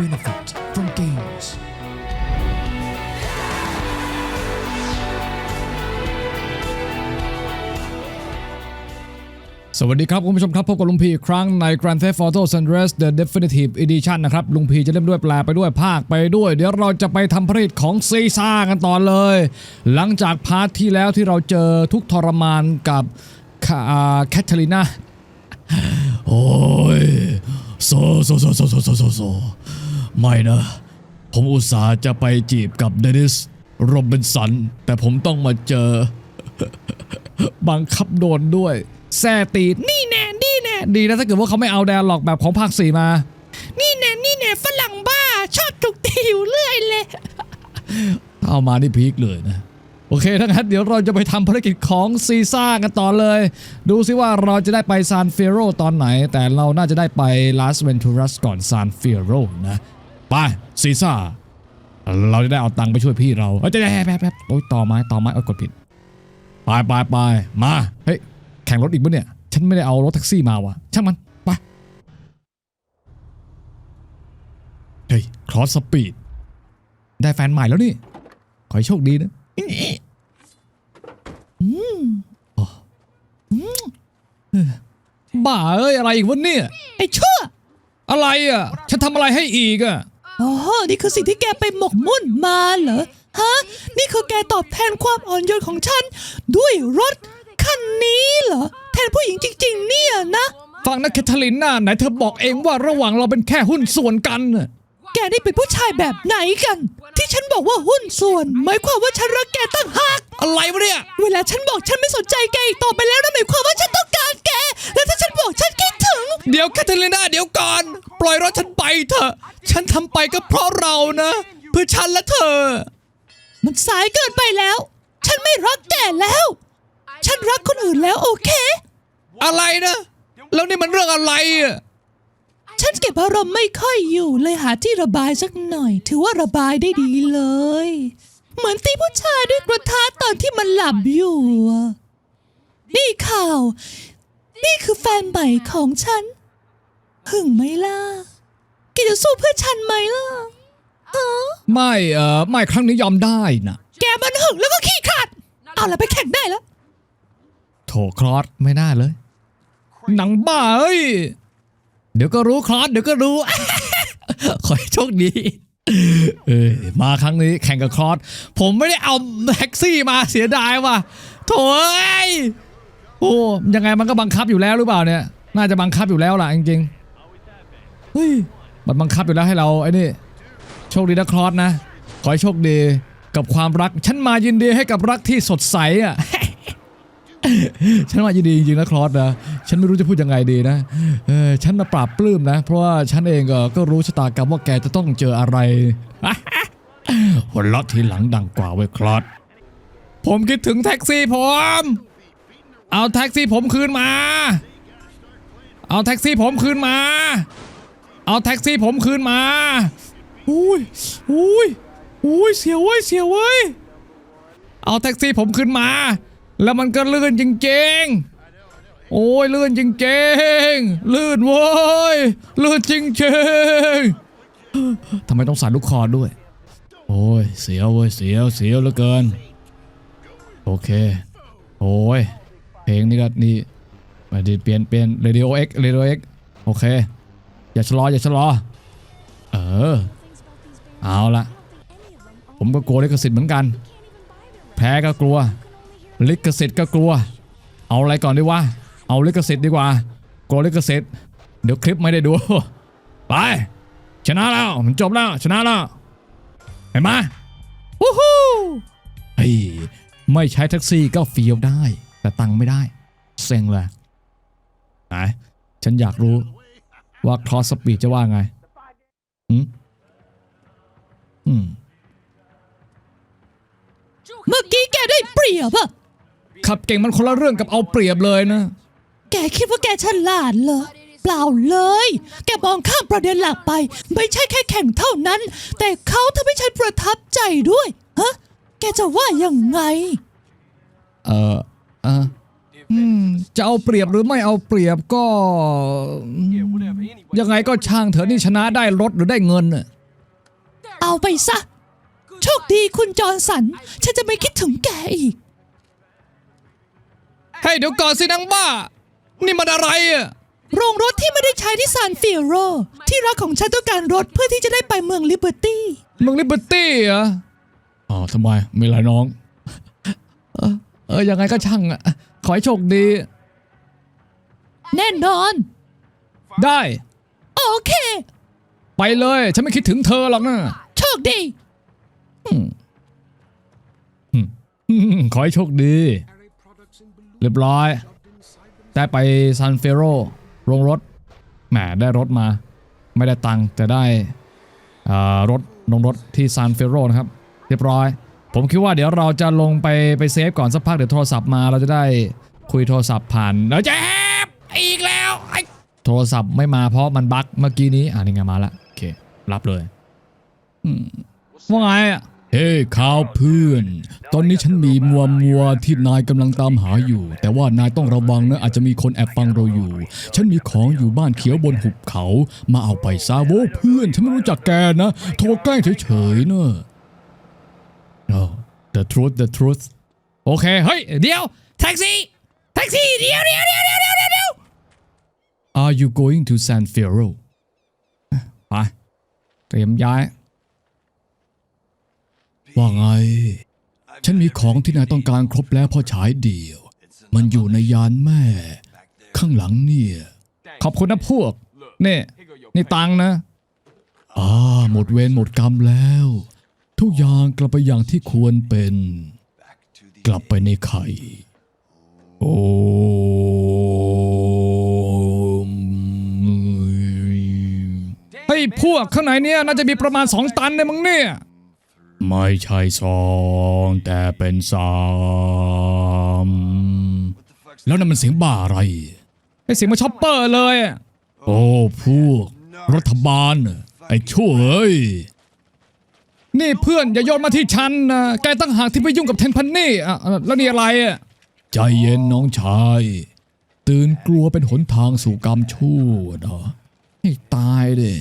benefit from games. สวัสดีครับคุณผู้ชมครับ พบกับลุงพีครั้งใน Grand Theft Auto San Andreas The Definitive Edition นะครับ ลุงพีจะเล่นด้วยแปลไปด้วยภาคไปด้วย เดี๋ยวเราจะไปทำผลิตของซีซ่ากันต่อเลย หลังจากพาร์ทที่แล้วที่เราเจอทุกทรมานกับแคทเธอรีนาโอ้ยโซโซโซโซโซโซโซ ไม่นะ ผมอุตส่าห์จะไปจีบกับเดนิสโรบินสัน แต่ผมต้องมาเจอ บังคับโดนด้วย แซ่ตีนี่แน่นี่แน่ดีนะถ้าเกิดว่าเขาไม่เอาแดนหลอกแบบของภาคสี่มา นี่แน่นี่แน่ฝรั่งบ้า ชอบถูกตีอยู่เรื่อยเลยเอามานี่พีคเลยนะ โอเคทั้างนั้นเดี๋ยวเราจะไปทำภารกิจของซีซ่ากันต่อเลย ดูซิว่าเราจะได้ไปซานเฟโรตอนไหน แต่เราน่าจะได้ไปลาสเวนทูรัสก่อนซานเฟโรนะ ไปซีซ่า เราจะได้เอาตังค์ไปช่วยพี่เราเอ้ยแป๊บแป๊บแป๊บโอ้ยต่อไม้ต่อไม้เอ้ยกดผิดไปไปไปมาเฮ้ยแข่งรถอีกปะเนี่ย ฉันไม่ได้เอารถแท็กซี่มาวะช่างมันไปเฮ้ยครอสสปีดได้แฟนใหม่แล้วนี่ ขอให้โชคดีนะอืมอ๋ออืมเอ้ยบ้าเอ้ยอะไรอีกวะเนี่ยไอ้ชั่วอะไรอะ ฉันทำอะไรให้อีกอะ อ๋อนี่คือสิ่งที่แกไปหมกมุ่นมาเหรอ ฮะ นี่คือแกตอบแทนความอ่อนโยนของฉัน ด้วยรถคันนี้เหรอ แทนผู้หญิงจริง ๆ เนี่ยนะ ฟังนะแคทเธอรีนน่าไหนเธอบอกเองว่าระหว่างเราเป็นแค่หุ้นส่วนกันน่ะแกนี่เป็นผู้ชายแบบไหนกัน ที่ฉันบอกว่าหุ้นส่วน หมายความว่าฉันรักแกตั้งหากอะไรวะเนี่ย เวลาฉันบอกฉันไม่สนใจแกอีกต่อไปแล้วนั่นหมายความว่าฉันต้องการแก แล้วถ้าฉันบอกฉันคิดถึง เดี๋ยวแคทเธอรีนาเดี๋ยวก่อน ปล่อยรถฉันไปเถอะ ฉันทำไปก็เพราะเรานะ เพื่อฉันและเธอ มันสายเกินไปแล้ว ฉันไม่รักแกแล้ว ฉันรักคนอื่นแล้วโอเค อะไรนะ แล้วนี่มันเรื่องอะไรอะ ฉันเก็บอารมณ์ไม่ค่อยอยู่ เลยหาที่ระบายสักหน่อย ถือว่าระบายได้ดีเลย เหมือนตีผู้ชายด้วยกระทะตอนที่มันหลับอยู่อะนี่ข่าว นี่คือแฟนใหม่ของฉัน หึงไหมล่ะแกจะสู้เพื่อฉันไหมล่ะฮะไม่เออไม่ครั้งนี้ยอมได้นะแกมันหึงแล้วก็ขี้ขลาด เอาละไปแข่งได้แล้ว โถคลอสไม่น่าเลยหนังบ้าเอ้ย เดี๋ยวก็รู้คลอสเดี๋ยวก็รู้ ขอให้โชคดีเออมาครั้งนี้แข่งกับคลอสผมไม่ได้เอาแท็กซี่มาเสียดายว่ะโถเอ้ยโอ้ยังไงมันก็บังคับอยู่แล้วหรือเปล่าเนี่ย น่าจะบังคับอยู่แล้วล่ะจริงๆเฮ้ยมันบังคับอยู่แล้วให้เราไอ้นี่โชคดีนะคลอสนะ ขอให้โชคดีกับความรัก ฉันมายินดีให้กับรักที่สดใสอะ ฉันว่ายินดีจริงๆนะคลอสนะ ฉันไม่รู้จะพูดยังไงดีนะเออฉันมาปราบปลื้มนะ เพราะว่าฉันเองก็ก็รู้ชะตากรรมว่าแกจะต้องเจออะไรหัวเราะทีหลังดังกว่าเว้คลอสผมคิดถึงแท็กซี่ผม เอาแท็กซี่ผมคืนมา เอาแท็กซี่ผมคืนมา เอาแท็กซี่ผมคืนมาอุ้ยอุ้ยอุ้ยเสียวเว้ยเสียวเว้ย เอาแท็กซี่ผมขึ้นมา แล้วมันก็ลื่นจริงๆ โอ้ยลื่นจริงๆลื่นเว้ยลื่นจริงๆทำไมต้องสั่นลูกคอด้วย โอ้ยเสียวเว้ยเสียวเสียวเหลือเกิน โอเค โอ้ยเพลงนี้ก็นี่มาดีเปลี่ยนเปลี่ยนเรดิโอเอ็กเรดิโอเอ็กโอเค อย่าชะลออย่าชะลอ เออ เอาละผมก็กลัวลิขสิทธิ์เหมือนกัน แพ้ก็กลัว ลิขสิทธิ์ก็กลัว เอาอะไรก่อนดีวะ เอาลิขสิทธิ์ดีกว่ากลัวลิขสิทธิ์เดี๋ยวคลิปไม่ได้ดู ไป ชนะแล้วมันจบแล้ว ชนะแล้วเห็นไหมวู้ฮู้เฮ้ยไม่ใช้แท็กซี่ก็เฟียวได้ แต่ตังค์ไม่ได้เซ็งเลยไหนฉันอยากรู้ว่าครอสสปีดจะว่าไงอืมอืมเมื่อกี้แกได้เปรียบอะขับเก่งมันคนละเรื่องกับเอาเปรียบเลยนะ แกคิดว่าแกฉลาดเหรอ เปล่าเลย แกมองข้ามประเด็นหลักไป ไม่ใช่แค่แข่งเท่านั้น แต่เขาทำให้ฉันประทับใจด้วย ฮะ แกจะว่ายังไง เออเอออืมจะเอาเปรียบหรือไม่เอาเปรียบก็ Yeah, whatever. Anyway. ยังไงก็ช่างเถอะนี่ชนะได้รถหรือได้เงินน่ะเอาไปซะ โชคดีคุณจอร์นสัน ฉันจะไม่คิดถึงแกอีก เฮ้ยเดี๋ยวก่อนสินางบ้า นี่มันอะไรอะโรงรถที่ไม่ได้ใช้ที่ซานฟิโร ที่รักของฉันต้องการรถเพื่อที่จะได้ไปเมืองลิเบอร์ตี้เมึงลิเบอร์ตี้เหรออ๋อทำไมไม่ไรน้อง เออเออยังไงก็ช่างอะ ขอให้โชคดี แน่นอน ได้ โอเค ไปเลย ฉันไม่คิดถึงเธอหรอกนะโชคดีอืมขอให้โชคดี เรียบร้อย ได้ไปซานเฟโรโรงรถแหมได้รถมา ไม่ได้ตังค์แต่ได้รถลงรถที่ซานเฟโรนะครับ เรียบร้อย ผมคิดว่าเดี๋ยวเราจะลงไปไปเซฟก่อนสักพักเดี๋ยวโทรศัพท์มาเราจะได้คุยโทรศัพท์ผ่านเดี๋ยวจะแอบอีกแล้วไอโทรศัพท์ไม่มาเพราะมันบั๊กเมื่อกี้นี้อ่านี่ไงมาละโอเครับเลยว่าไงอะ เฮ้ข่าวเพื่อน ตอนนี้ฉันมีมัวมัวที่นายกำลังตามหาอยู่ แต่ว่านายต้องระวังนะ อาจจะมีคนแอบฟังเราอยู่ ฉันมีของอยู่บ้านเขียวบนหุบเขา มาเอาไปซาโวเพื่อน ฉันไม่รู้จักแกนะ โทรแกล้งเฉยๆเนอะ the truth the truth โอเค เฮ้ย เดี๋ยว แท็กซี่ แท็กซี่เดียวเดี๋ยวเดี๋ยวเดี๋ยวเดี๋ยวเดี๋ยว Are you going to San Fierro ไปเตรียมย้าย ว่าไง ฉันมีของที่นายต้องการครบแล้วพอฉายเดียว มันอยู่ในยานแม่ ข้างหลังเนี่ย ขอบคุณนะพวก นี่ นี่ตังค์นะ อ่า หมดเวรหมดกรรมแล้ว ทุกอย่างกลับไปอย่างที่ควรเป็น กลับไปในไข่ โอ้เฮ้ยพวกข้างในเนี่ยน่าจะมีประมาณสองตันเลยมั้งเนี่ย ไม่ใช่สองแต่เป็นสามแล้วนั่นมันเสียงบ้าอะไรไอเสียงมาช็อปเปอร์เลยอะโอ้พวก รัฐบาลน่ะไอ้ชั่วเอ้ยนี่เพื่อนอย่าโยนมาที่ฉันนะแกตั้งหากที่ไปยุ่งกับเทนพันนี่อะอะแล้วนี่อะไรอะใจเย็นน้องชาย ตื่นกลัวเป็นหนทางสู่กรรมชั่วนะให้ตายดิ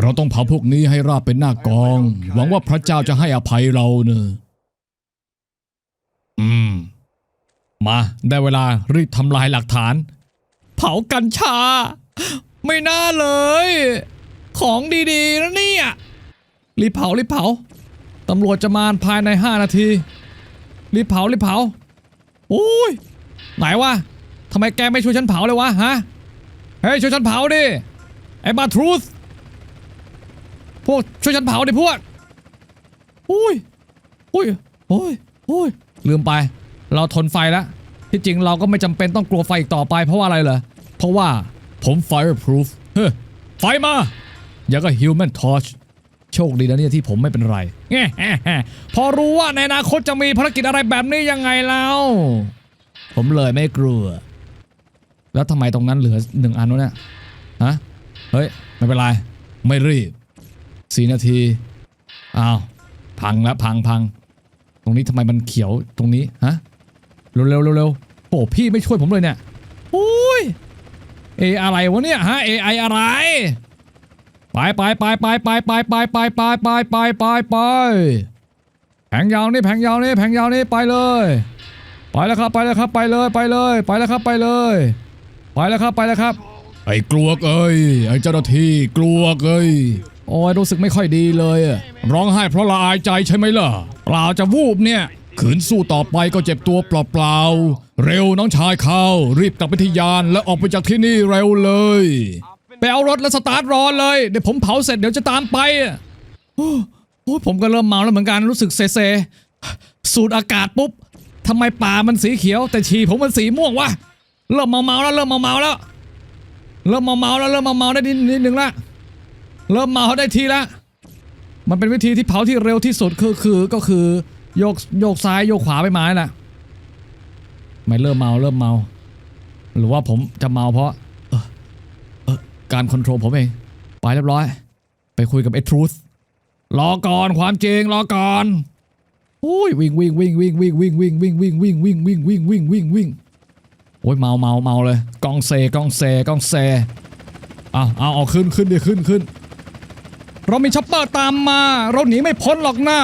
เราต้องเผาพวกนี้ให้ราบเป็นหน้ากอง หวังว่าพระเจ้าจะให้อภัยเราเนอะอืม มาได้เวลารีบทำลายหลักฐาน เผากัญชา ไม่น่าเลย ของดีๆนะเนี่ย รีบเผารีบเผาตำรวจจะมาภายใน 5 นาที รีบเผารีบเผาโอ้ยไหนวะทำไมแกไม่ช่วยฉันเผาเลยวะฮะเฮ้ยช่วยฉันเผาดิไอ้บาทรูธ พวกช่วยฉันเผาดิพวกอุ้ยอุ้ยโอ้ยโอ้ยลืมไป เราทนไฟแล้วที่จริงเราก็ไม่จำเป็นต้องกลัวไฟอีกต่อไปเพราะว่าอะไรเหรอ เพราะว่าผม fireproof เฮ้ไฟมาอย่างก็ human torch โชคดีนะเนี่ยที่ผมไม่เป็นไรแง่พอรู้ว่าในอนาคตจะมีภารกิจอะไรแบบนี้ยังไงแล้ว ผมเลยไม่กลัว แล้วทำไมตรงนั้นเหลือหนึ่งอันวะเนี่ยฮะเฮ้ย ไม่เป็นไร ไม่รีบ สี่นาทีอ้าวพังแล้วพังพังตรงนี้ทำไมมันเขียวตรงนี้ฮะเร็วเร็วเร็วเร็วโอ้พี่ไม่ช่วยผมเลยเนี่ยโอ้ยเออะไรวะเนี่ยฮะ AI ออะไรไปไปไปไปไปไปไปไปไปไปไปไปไปแผงยาวนี่แผงยาวนี่แผงยาวนี่ไปเลยไปแล้วครับไปแล้วครับไปเลยไปเลยไปแล้วครับไปเลยไปแล้วครับไปแล้วครับ ไอ้กลัวเอ้ยไอ้เจ้าหน้าที่กลัวเอ้ย โอ้ยรู้สึกไม่ค่อยดีเลยอะร้องไห้เพราะละอายใจใช่ไหมล่ะเปล่าจะวูบเนี่ยขืนสู้ต่อไปก็เจ็บตัวเปล่าๆ เร็วน้องชายเขารีบกลับไปที่ยานและออกไปจากที่นี่เร็วเลย ไปเอารถแล้วสตาร์ทรอเลย เดี๋ยวผมเผาเสร็จเดี๋ยวจะตามไปโอ้โอ้ผมก็เริ่มเมาแล้วเหมือนกันรู้สึกเซเซสูดอากาศปุ๊บทำไมป่ามันสีเขียว แต่ฉี่ผมมันสีม่วงวะเริ่มเมาเมาแล้วเริ่มเมาเมาแล้ว เริ่มเมาเมาแล้วเริ่มเมาเมาได้นิดนิดนึงละ เริ่มเมาได้ทีละมันเป็นวิธีที่เผาที่เร็วที่สุดคือคือก็คือโยกโยกซ้ายโยกขวาไปมาแหละไม่เริ่มเมาเริ่มเมา หรือว่าผมจะเมาเพราะเออเออการคอนโทรลผมเอง ไปเรียบร้อย ไปคุยกับไอ้ทรูธรอก่อนความจริงรอก่อนโอ้ยวิ่งวิ่งวิ่งวิ่งวิ่งวิ่งวิ่งวิ่งวิ่งวิ่งวิ่งวิ่งวิ่งวิ่งวิ่งวิ่งโอ้ยเมาเมาเมาเลยกองเซกองเซกองเซเอาเอาเอาขึ้นขึ้นดิขึ้นขึ้น เรามีช็อปเปอร์ตามมา เราหนีไม่พ้นหรอกนะ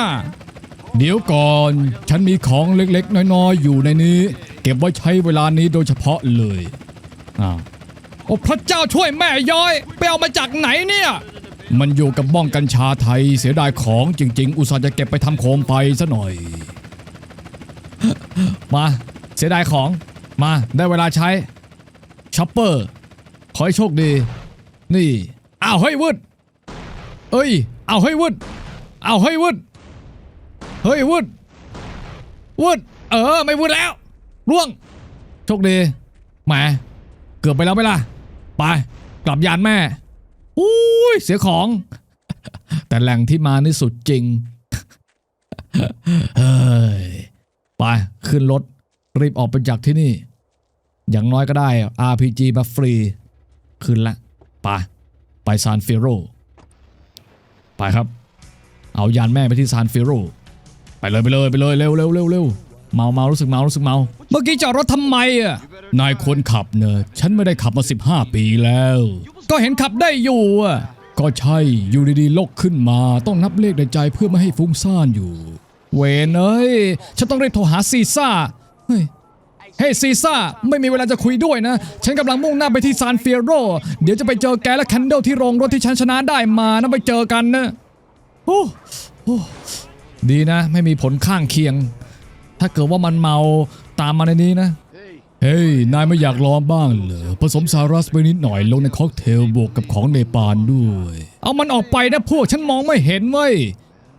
เดี๋ยวก่อน ฉันมีของเล็กๆ น้อยๆ อยู่ในนี้ เก็บไว้ใช้เวลานี้โดยเฉพาะเลยอ้าวโอ้พระเจ้าช่วยแม่ย้อยไปเอามาจากไหนเนี่ย มันอยู่กับบ้องกัญชาไทยเสียดายของจริง ๆ อุตส่าห์จะเก็บไปทำโคมไฟซะหน่อย มาเสียดายของมาได้เวลาใช้ช็อปเปอร์ ขอให้โชคดี นี่ อ้าวเฮ้ยวืด เอ้ย เอาวเฮ้ยวืดอ้าวเฮ้ยวืดเฮ้ยวืดวืดเออ ไม่วืดแล้วร่วง โชคดีแหมเกือบไปแล้วไหมล่ะ ไป กลับยานแม่อุ้ย เสียของ แต่แหล่งที่มานี่สุดจริง เฮ้ย ไป ขึ้นรถ รีบออกไปจากที่นี่ อย่างน้อยก็ได้ RPG มาฟรี ขึ้นละ ไป ไปซานฟิโร ไปครับ เอายานแม่ไปที่ซานฟิโรไปเลยไปเลยไปเลยเร็วเร็วเร็วเร็วเมาเมารู้สึกเมารู้สึกเมา เมื่อกี้จอดรถทำไมอะนายคนขับเนอะฉันไม่ได้ขับมา 15 ปีแล้ว ก็เห็นขับได้อยู่อะก็ใช่อยู่ดีๆโลกขึ้นมาต้องนับเลขในใจเพื่อไม่ให้ฟุ้งซ่านอยู่ เวนเอ้ยฉันต้องรีบโทรหาซีซ่าเฮ้ย เฮ้ยซีซ่าไม่มีเวลาจะคุยด้วยนะ ฉันกำลังมุ่งหน้าไปที่ซานเฟียโร เดี๋ยวจะไปเจอแกและแคนเดลที่โรงรถที่ฉันชนะได้มานะไปเจอกันนะโอ้โอ้ดีนะ ไม่มีผลข้างเคียง ถ้าเกิดว่ามันเมาตามมาในนี้นะ เฮ้ย นายไม่อยากลองบ้างเหรอ ผสมสารัสไปนิดหน่อยลงในค็อกเทลบวกกับของเนปาลด้วย เอามันออกไปนะพวกฉันมองไม่เห็นเว้ย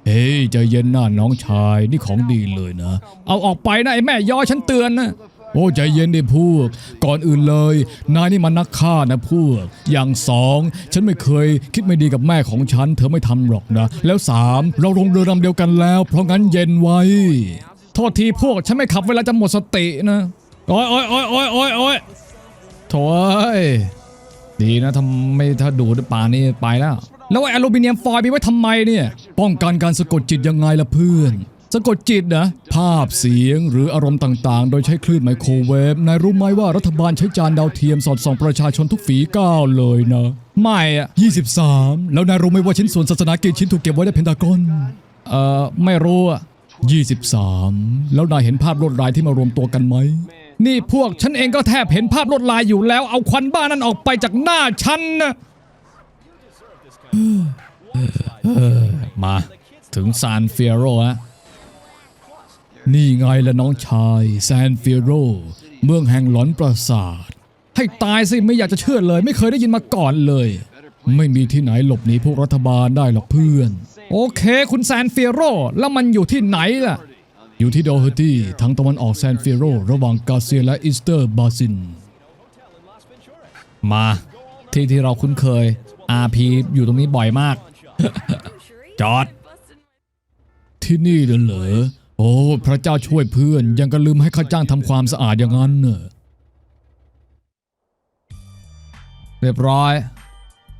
เฮ้ยใจเย็นนะน้องชายนี่ของดีเลยนะ เอาออกไปนะไอ้แม่ยอฉันเตือนนะ โอ้ใจเย็นดิพวก ก่อนอื่นเลย นายนี่มันนักฆ่านะพวก อย่างสองฉันไม่เคยคิดไม่ดีกับแม่ของฉัน เธอไม่ทำหรอกนะ แล้วสามเราลงเรือลำเดียวกันแล้ว เพราะงั้นเย็นไว้ โทษทีพวกฉันไม่ขับเวลาจะหมดสตินะโอ้ยโอ้ยโอ้ยโอ้ยโอ้ยโอ้ยโถ่เอ้ยดีนะทำไม่ถ้าดูดป่านี่ไปแล้ว แล้วไอ้อลูมิเนียมฟอยล์มีไว้ทำไมเนี่ย ป้องกันการสะกดจิตยังไงล่ะเพื่อน สะกดจิตนะ ภาพเสียงหรืออารมณ์ต่างๆ โดยใช้คลื่นไมโครเวฟนายรู้ไหมว่ารัฐบาลใช้จานดาวเทียมสอดส่องประชาชนทุกฝีก้าวเลยนะ ไม่อะ23 แล้วนายรู้ไหมว่าชิ้นส่วนศาสนากี่ชิ้นถูกเก็บไว้ในเพนทากอนเอ่อ ไม่รู้อะ23 แล้วนายเห็นภาพลวดลายที่มารวมตัวกันไหม นี่พวกฉันเองก็แทบเห็นภาพลวดลายอยู่แล้ว เอาควันบ้านั้นออกไปจากหน้าฉันนะมาถึงซานเฟียโรแล้ว นี่ไงละน้องชายซานเฟียโร เมืองแห่งหลอนประสาท ให้ตายสิไม่อยากจะเชื่อเลย ไม่เคยได้ยินมาก่อนเลย ไม่มีที่ไหนหลบหนีพวกรัฐบาลได้หรอกเพื่อน โอเค คุณแซนเฟียโร แล้วมันอยู่ที่ไหนล่ะ อยู่ที่โดเฮอร์ตี้ทางตะวันออกแซนเฟียโร ระหว่างกาเซียและอีสเตอร์บาซิน มา ที่ที่เราคุ้นเคย RP อยู่ตรงนี้บ่อยมาก จอด ที่นี่เดินเหรอ โอ้ พระเจ้าช่วยเพื่อน ยังก็ลืมให้ข้าจ้างทำความสะอาดอย่างนั้นเนอะเรียบร้อย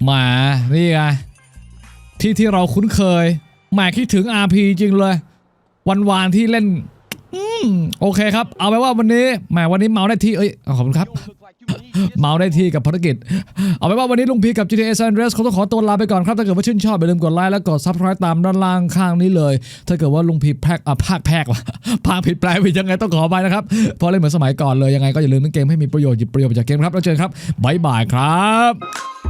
แหมานี่ไงที่ที่เราคุ้นเคยแหมคิดถึง RP จริงเลย วันวานที่เล่น อืม โอเคครับ เอาไปว่าวันนี้แหมวันนี้เมาได้ที่เอ้ยขอบคุณครับ เมาได้ที่กับภารกิจ เอาไว้ว่าวันนี้ลุงพีกับ GTA San Andreas เขาต้องขอตัวลาไปก่อนครับ ถ้าเกิดว่าชื่นชอบอย่าลืมกดไลค์และกด Subscribe ตามด้านล่างข้างนี้เลย ถ้าเกิดว่าลุงพีแพกอะภาคแพกว่ะภาคผิดแปลผิดยังไงต้องขอไปนะครับเพราะเล่นเหมือนสมัยก่อนเลยยังไงก็อย่าลืมเล่นเกมให้มีประโยชน์หยิบประโยชน์จากเกมครับแล้วเจอกันครับบ๊ายบายครับ